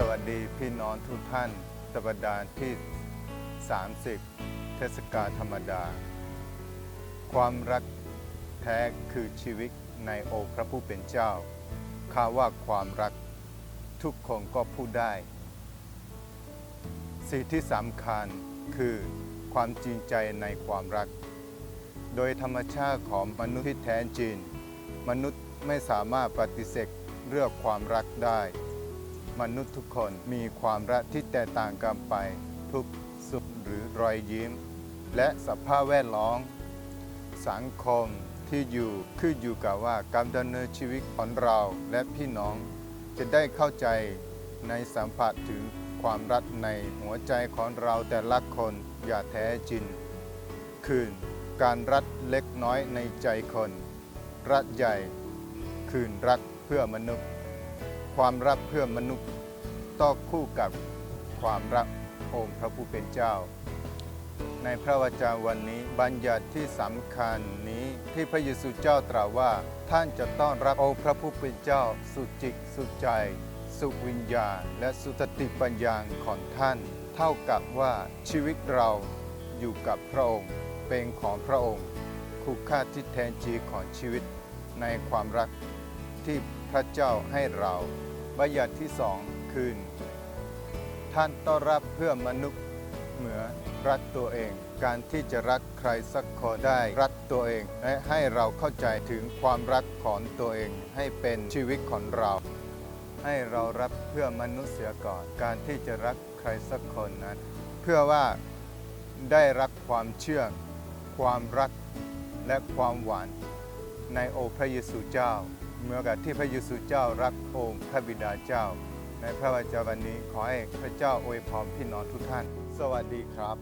สวัสดีพี่น้องทุกท่านตบดาที่ 30 เทศกาลธรรมดา ความรักแท้คือชีวิตในโอพระผู้เป็นเจ้า ข้าว่าความรักทุกคนก็พูดได้ สิ่งที่สำคัญคือความจริงใจในความรัก โดยธรรมชาติของมนุษย์ที่แท้จริง มนุษย์ไม่สามารถปฏิเสธเรื่องความรักได้ มนุษย์ทุกคนมีความรักที่แตกต่างกันไป ทุกสุขหรือรอยยิ้ม และสภาพแวดล้อมสังคมที่อยู่ขึ้นอยู่กับว่าการดำเนินชีวิตของเราและพี่น้องจะได้เข้าใจในสัมผัสถึงความรักในหัวใจของเราแต่ละคนอย่าแท้จริง คือการรักเล็กน้อยในใจคน รักใหญ่ คืนรักเพื่อมนุษย์ ความรักเพื่อมนุษย์ต้องคู่กับความรักองค์พระผู้เป็นเจ้า ในพระวจาวันนี้บัญญัติที่สำคัญนี้ที่พระเยซูเจ้าตรัสว่าท่านจะต้องรักองค์พระผู้เป็นเจ้า สุจิตสุใจ สุวิญญา และสุตติปัญญาของท่าน เท่ากับว่าชีวิตเราอยู่กับพระองค์เป็นของพระองค์ คุณค่าที่แท้จริงของชีวิตในความรัก ที่พระเจ้าให้เราบัญญัติที่สองคือท่านต้องรับเพื่อมนุษย์เหมือนรักตัวเอง การที่จะรักใครสักคนได้รักตัวเอง และให้เราเข้าใจถึงความรักของตัวเองให้เป็นชีวิตของเรา ให้เรารับเพื่อมนุษย์เสียก่อน การที่จะรักใครสักคนนั้น เพื่อว่าได้รักความเชื่อ ความรักและความหวานในโอพระเยซูเจ้า เมื่อกับที่พระเยซูเจ้ารักองค์พระบิดาเจ้า ในพระวจาวันนี้ขอให้พระเจ้าอวยพรพี่น้องทุกท่าน สวัสดีครับ